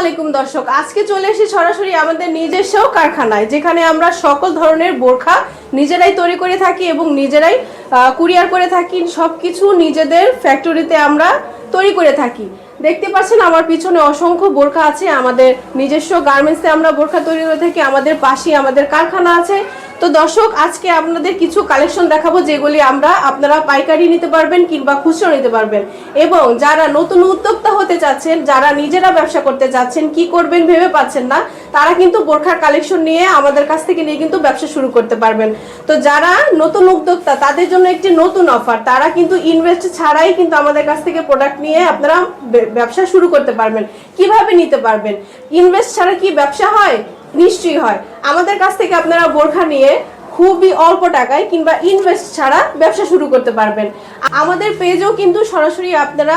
আলাইকুম দর্শক। আজকে চলে এসে সরাসরি আমাদের নিজস্ব কারখানায়, যেখানে আমরা সকল ধরনের বোরখা নিজেরাই তৈরি করে থাকি এবং নিজেরাই কুরিয়ার করে থাকি। সব কিছু নিজেদের ফ্যাক্টরিতে আমরা তৈরি করে থাকি। দেখতে পাচ্ছেন আমার পিছনে অসংখ্য বোরখা আছে। আমাদের নিজস্ব গার্মেন্টসে আমরা বোরখা তৈরি করে থাকি। আমাদের পাশেই আমাদের কারখানা আছে। তো দর্শক, আজকে আপনাদের কিছু কালেকশন দেখাবো যেগুলি আমরা আপনারা পাইকারি নিতে পারবেন কিংবা খুচরো নিতে পারবেন। এবং যারা নতুন উদ্যোক্তা হতে চাচ্ছেন, যারা নিজেরা ব্যবসা করতে চাচ্ছেন, কি করবেন ভেবে পাচ্ছেন না, তারা কিন্তু বোরখার কালেকশন নিয়ে আমাদের কাছ থেকে নিয়ে কিন্তু ব্যবসা শুরু করতে পারবেন। তো যারা নতুন উদ্যোক্তা, তাদের জন্য একটি নতুন অফার তারা কিন্তু ইনভেস্ট ছাড়াই কিন্তু আমাদের কাছ থেকে প্রোডাক্ট নিয়ে আপনারা ব্যবসা শুরু করতে পারবেন। কীভাবে নিতে পারবেন? ইনভেস্ট ছাড়া কি ব্যবসা হয়? নিশ্চয়ই হয়। আমাদের কাছ থেকে আপনারা বোরখা নিয়ে খুবই অল্প টাকায় কিংবা ইনভেস্ট ছাড়া ব্যবসা শুরু করতে পারবেন। আমাদের পেজেও কিন্তু সরাসরি আপনারা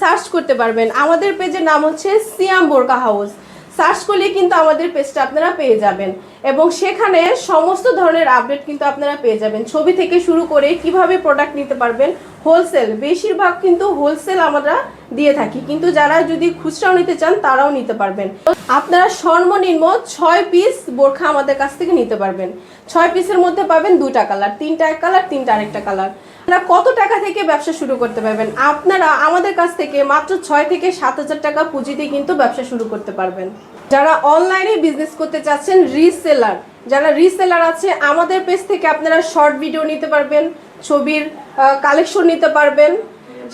সার্চ করতে পারবেন। আমাদের পেজের নাম হচ্ছে সিয়াম বোরকা হাউস। সার্চ করলে কিন্তু আমাদের পেজটা আপনারা পেয়ে যাবেন। এবং সেখানে সমস্ত ধরনের আপডেট কিন্তু আপনারা পেয়ে যাবেন। ছবি থেকে শুরু করে কীভাবে প্রোডাক্ট নিতে পারবেন হোলসেল বেশিরভাগ কিন্তু হোলসেল আমরা দিয়ে থাকি। কিন্তু যারা যদি খুচরাও নিতে চান, তারাও নিতে পারবেন। আপনারা সর্বনিম্ন ছয় পিস বোরখা আমাদের কাছ থেকে নিতে পারবেন। ছয় পিসের মধ্যে পাবেন দুটা কালার তিনটা এক কালার তিনটা আরেকটা কালার কত টাকা থেকে ব্যবসা শুরু করতে পারবেন? আপনারা আমাদের কাছ থেকে মাত্র ছয় থেকে সাত হাজার টাকা পুঁজিতে কিন্তু ব্যবসা শুরু করতে পারবেন। যারা অনলাইনে বিজনেস করতে চাচ্ছেন রিসেলার যারা রিসেলার আছে, আমাদের পেজ থেকে আপনারা শর্ট ভিডিও নিতে পারবেন, ছবির কালেকশন নিতে পারবেন।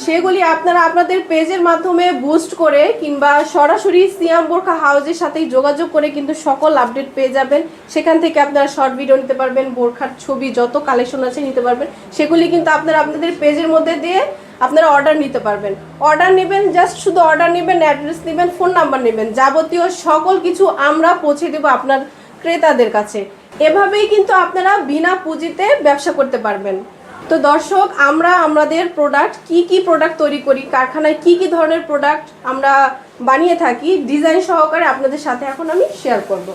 সেগুলি আপনারা আপনাদের পেজের মাধ্যমে বুস্ট করে কিংবা সরাসরি সিয়াম বোরখা হাউজের সাথে যোগাযোগ করে কিন্তু সকল আপডেট পেয়ে যাবেন। সেখান থেকে আপনারা শর্ট ভিডিও নিতে পারবেন, বোরখার ছবি যত কালেকশন আছে নিতে পারবেন। সেগুলি কিন্তু আপনারা আপনাদের পেজের মধ্যে দিয়ে আপনারা অর্ডার নিতে পারবেন। অর্ডার নেবেন জাস্ট শুধু অর্ডার নেবেন অ্যাড্রেস নেবেন ফোন নাম্বার নেবেন। যাবতীয় সকল কিছু আমরা পৌঁছে দেবো আপনার ক্রেতাদের কাছে। এভাবেই কিন্তু আপনারা বিনা পুঁজিতে ব্যবসা করতে পারবেন। তো দর্শক, আমরা আমাদের প্রোডাক্ট কি কি প্রোডাক্ট তৈরি করি, কারখানায় কি কি ধরনের প্রোডাক্ট আমরা বানিয়ে থাকি ডিজাইন সহকারে আপনাদের সাথে এখন আমি শেয়ার করব।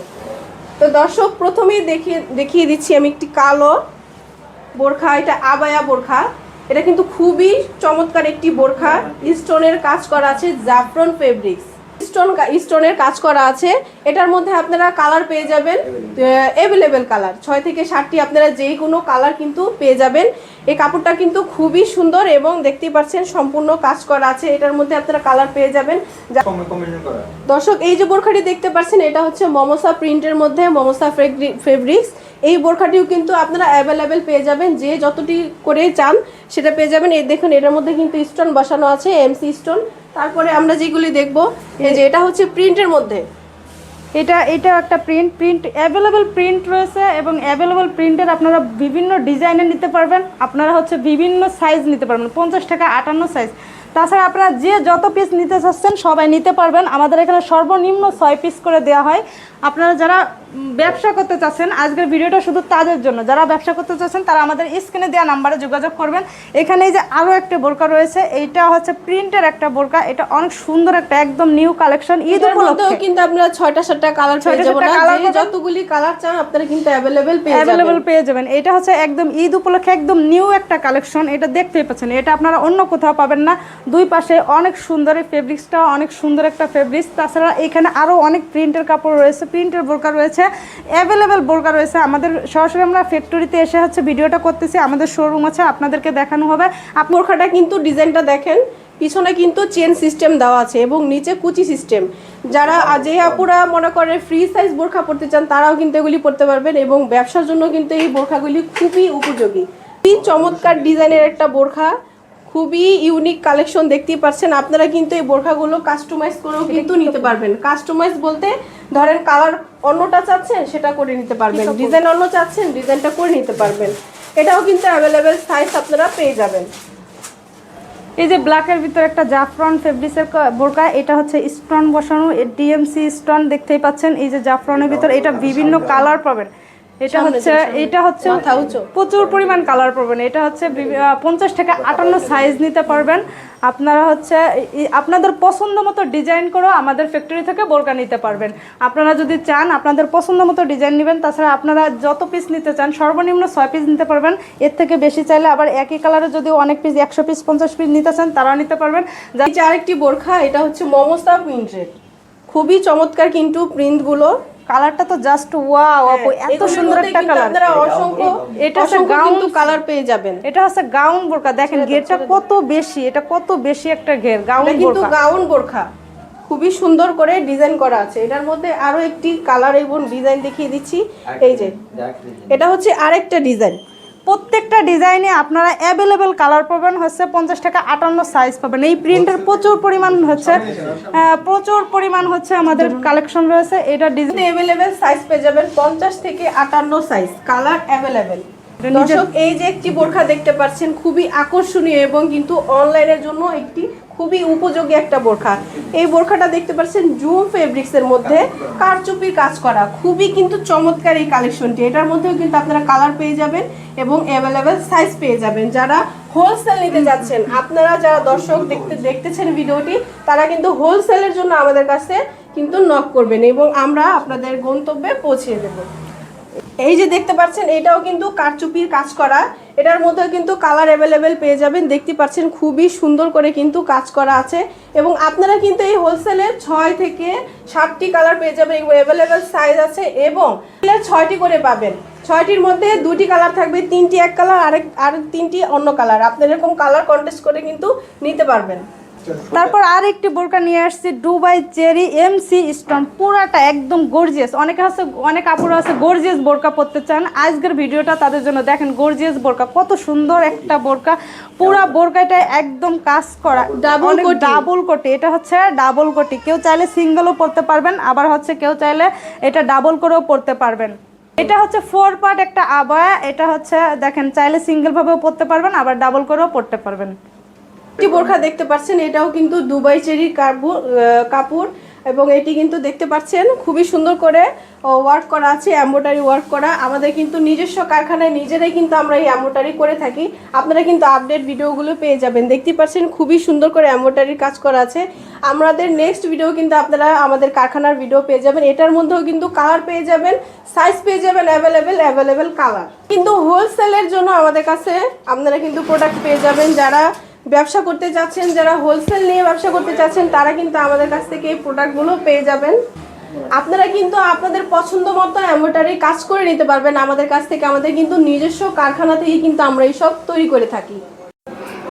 তো দর্শক, প্রথমেই দেখিয়ে দেখিয়ে দিচ্ছি আমি একটি কালো বোরখা, এটা আবায়া বোরখা। এটা কিন্তু খুবই চমৎকার একটি বোরখা। স্টোনের কাজ করা আছে জাফরন ফেব্রিক্স স্টোন স্টোনের কাজ করা আছে। এটার মধ্যে আপনারা কালার পেয়ে যাবেন। অ্যাভেলেবেল কালার ছয় থেকে ষাটটি আপনারা যে কোনো কালার কিন্তু পেয়ে যাবেন। এই কাপড়টা কিন্তু খুবই সুন্দর এবং দেখতেই পাচ্ছেন সম্পূর্ণ কাজ করা আছে। এটার মধ্যে আপনারা কালার পেয়ে যাবেন। দর্শক এই যে বোরখাটি দেখতে পাচ্ছেন এটা হচ্ছে মমসা প্রিন্টের মধ্যে মমসা ফেব্রিক্স এই বোরখাটিও কিন্তু আপনারা অ্যাভেলেবেল পেয়ে যাবেন। যে যতটি করে চান সেটা পেয়ে যাবেন। এই দেখুন এটার মধ্যে কিন্তু স্টোন বসানো আছে এমসি স্টোন তারপরে আমরা যেগুলি দেখব, এই যে এটা হচ্ছে প্রিন্টের মধ্যে। এটা এটা একটা প্রিন্ট প্রিন্ট অ্যাভেলেবল প্রিন্ট রয়েছে এবং অ্যাভেলেবল প্রিন্টের আপনারা বিভিন্ন ডিজাইনের নিতে পারবেন। আপনারা হচ্ছে বিভিন্ন সাইজ নিতে পারবেন, পঞ্চাশ টাকা আটান্ন সাইজ তাছাড়া আপনারা যে যত পিস নিতে চাচ্ছেন, সবাই নিতে পারবেন। আমাদের এখানে সর্বনিম্ন ছয় পিস করে দেওয়া হয়। আপনারা যারা ব্যবসা করতে চাচ্ছেন আজকের ভিডিওটা শুধু তাদের জন্য। যারা ব্যবসা করতে চাচ্ছেন তারা আমাদের স্ক্রিনে দেওয়া নাম্বারে যোগাযোগ করবেন। এখানে যে আরও একটা বোরকা রয়েছে এইটা হচ্ছে প্রিন্টের একটা বোরকা। এটা অনেক সুন্দর একটা একদম নিউ কালেকশন। ঈদ উপলক্ষে। কিন্তু আপনারা ছয়টা সাতটা কালার পেয়ে। যতগুলি কালার চান আপনারা কিন্তু অ্যাভেলেবেল পেয়ে যাবেন। অ্যাভেলেবল পেয়ে যাবেন। এটা হচ্ছে একদম ঈদ উপলক্ষে একদম নিউ একটা কালেকশন। এটা দেখতেই পাচ্ছেন। এটা আপনারা অন্য কোথাও পাবেন না। দুই পাশে অনেক সুন্দর ফেব্রিক্সটা অনেক সুন্দর একটা ফেব্রিক্স তাছাড়া এখানে আরও অনেক প্রিন্টের কাপড় রয়েছে। প্রিন্টের বোরকা রয়েছে। অ্যাভেলেবেল বোরকা রয়েছে। আমাদের সরাসরি আমরা ফ্যাক্টরিতে এসে হচ্ছে ভিডিওটা করতেছি। আমাদের শোরুম আছে, আপনাদেরকে দেখানো হবে। বোরখাটা কিন্তু ডিজাইনটা দেখেন। পিছনে কিন্তু চেন সিস্টেম দেওয়া আছে এবং নিচে কুচি সিস্টেম যারা যে আপুরা মনে করে ফ্রি সাইজ বোরখা পরতে চান, তারাও কিন্তু এগুলি পরতে পারবেন এবং ব্যবসার জন্য কিন্তু এই বোরখাগুলি খুবই উপযোগী। খুবই চমৎকার ডিজাইনের একটা বোরখা। খুবই ইউনিক কালেকশন দেখতেই পাচ্ছেন। আপনারা কিন্তু এই বোরখাগুলো কাস্টমাইজ করেও কিন্তু নিতে পারবেন। কাস্টমাইজ বলতে ধরেন কালার অন্যটা চাচ্ছেন সেটা করে নিতে পারবেন। ডিজাইন অন্য চাচ্ছেন ডিজাইনটা করে নিতে পারবেন। এটাও কিন্তু অ্যাভেলেবেল সাইজ আপনারা পেয়ে যাবেন। এই যে ব্ল্যাকের ভিতর একটা জাফরান ফেব্রিক্সের বোরকা এটা হচ্ছে স্টোন বসানো ডিএমসি স্টোন দেখতেই পাচ্ছেন। এই যে জাফরনের ভিতর এটা বিভিন্ন কালার পাবেন। এটা হচ্ছে এটা হচ্ছে প্রচুর পরিমাণ কালার পাবেন এটা হচ্ছে পঞ্চাশ থেকে আটান্ন সাইজ নিতে পারবেন। আপনারা হচ্ছে আপনাদের পছন্দ মতো ডিজাইন করেও আমাদের ফ্যাক্টরি থেকে বোরকা নিতে পারবেন। আপনারা যদি চান আপনাদের পছন্দ মতো ডিজাইন নেবেন তাছাড়া আপনারা যত পিস নিতে চান সর্বনিম্ন ছয় পিস নিতে পারবেন। এর থেকে বেশি চাইলে আবার একই কালারে যদি অনেক পিস একশো পিস পঞ্চাশ পিস নিতে চান তারাও নিতে পারবেন। আরেকটি বোরখা এটা হচ্ছে মমসা প্রিন্টেড খুবই চমৎকার কিন্তু প্রিন্টগুলো কালারটা তো জাস্ট ওয়াও আপু এত সুন্দর একটা কালার আপনারা অসংখ্য এটা হচ্ছে গাউন কালার পেয়ে যাবেন। এটা হচ্ছে গাউন বোরকা দেখেন ঘেরটা কত বেশি এটা কত বেশি একটা ঘের গাউন কিন্তু গাউন বোরখা। খুবই সুন্দর করে ডিজাইন করা আছে। এটার মধ্যে আরও একটি কালার এবং ডিজাইন দেখিয়ে দিচ্ছি। এই যে এটা হচ্ছে আরেকটা ডিজাইন প্রত্যেকটা ডিজাইনে আপনারা অ্যাভেলেবেল কালার পাবেন, হচ্ছে পঞ্চাশ টাকা আটান্ন সাইজ পাবেন। এই প্রিন্টের প্রচুর পরিমাণ হচ্ছে প্রচুর পরিমাণ হচ্ছে আমাদের কালেকশন রয়েছে। এটা ডিজাইন অ্যাভেলেবেল সাইজ পেয়ে যাবেন পঞ্চাশ থেকে আটান্ন সাইজ কালার অ্যাভেলেবেল দর্শক, এই যে একটি বোরখা দেখতে পাচ্ছেন, খুবই আকর্ষণীয় এবং কিন্তু অনলাইনের জন্য একটি খুবই উপযোগী একটা বোরখা। এই বোরখাটা দেখতে পাচ্ছেন, জুম ফেব্রিক্স এর মধ্যে কারচুপির কাজ করা। খুবই কিন্তু চমৎকার এই কালেকশনটি। এটার মধ্যেও কিন্তু আপনারা কালার পেয়ে যাবেন এবং অ্যাভেলেবেল সাইজ পেয়ে যাবেন। যারা হোলসেল নিতে যাচ্ছেন, আপনারা যারা দর্শক দেখতে দেখতেছেন ভিডিওটি, তারা কিন্তু হোলসেলের জন্য আমাদের কাছে কিন্তু নক করবেন এবং আমরা আপনাদের গন্তব্যে পৌঁছে দেবো। এই যে দেখতে পাচ্ছেন, এটাও কিন্তু কারচুপির কাজ করা। এটার মধ্যে কিন্তু কালার অ্যাভেলেবেল পেয়ে যাবেন। দেখতে পাচ্ছেন, খুবই সুন্দর করে কিন্তু কাজ করা আছে। এবং আপনারা কিন্তু এই হোলসেলে ছয় থেকে সাতটি কালার পেয়ে যাবেন। অ্যাভেলেবেল সাইজ আছে এবং ছয়টি করে পাবেন। ছয়টির মধ্যে দুটি কালার থাকবে, তিনটি এক কালার আরেক আর তিনটি অন্য কালার আপনি এরকম কালার কন্টেস্ট করে কিন্তু নিতে পারবেন। তারপর আর একটি বোরকা নিয়ে আসছি ডুবাই চেরি এমসি স্টোন। পুরাটা একদম গর্জিয়াস অনেকে আছে অনেক আপুরা আছে গর্জিয়াস বোরকা পরতে চান। আজকের ভিডিওটা তাদের জন্য দেখেন গর্জিয়াস বোরকা কত সুন্দর একটা বোরকা। পুরা বোরকাটা একদম কাজ করা ডাবল ডাবল কোটি। এটা হচ্ছে ডাবল কোটি। কেউ চাইলে সিঙ্গেলও পরতে পারবেন আবার হচ্ছে কেউ চাইলে এটা ডাবল করেও পরতে পারবেন। এটা হচ্ছে ফোর পার্ট একটা আবায়া এটা হচ্ছে দেখেন চাইলে সিঙ্গেল ভাবেও পরতে পারবেন আবার ডাবল করেও পরতে পারবেন। একটি বোরখা দেখতে পাচ্ছেন এটাও কিন্তু দুবাই চেরির কাপড় এবং এটি কিন্তু দেখতে পাচ্ছেন খুবই সুন্দর করে ওয়ার্ক করা আছে এম্বোটারি ওয়ার্ক করা। আমাদের কিন্তু নিজস্ব কারখানায় নিজেরাই কিন্তু আমরা এই এম্বোটারি করে থাকি। আপনারা কিন্তু আপডেট ভিডিওগুলো পেয়ে যাবেন। দেখতে পাচ্ছেন খুবই সুন্দর করে এম্বোটারির কাজ করা আছে। আমাদের নেক্সট ভিডিও কিন্তু আপনারা আমাদের কারখানার ভিডিও পেয়ে যাবেন। এটার মধ্যেও কিন্তু কালার পেয়ে যাবেন সাইজ পেয়ে যাবেন অ্যাভেলেবেল অ্যাভেলেবেল কালার কিন্তু হোলসেলের জন্য আমাদের কাছে আপনারা কিন্তু প্রোডাক্ট পেয়ে যাবেন। যারা ব্যবসা করতে চাচ্ছেন যারা হোলসেল নিয়ে ব্যবসা করতে চাচ্ছেন তারা কিন্তু আমাদের কাছ থেকে এই প্রোডাক্টগুলো পেয়ে যাবেন। আপনারা কিন্তু আপনাদের পছন্দ মতো এম্বোটারি কাজ করে নিতে পারবেন। আমাদের কাছ থেকে আমাদের কিন্তু নিজস্ব কারখানা থেকে কিন্তু আমরা এই সব তৈরি করে থাকি।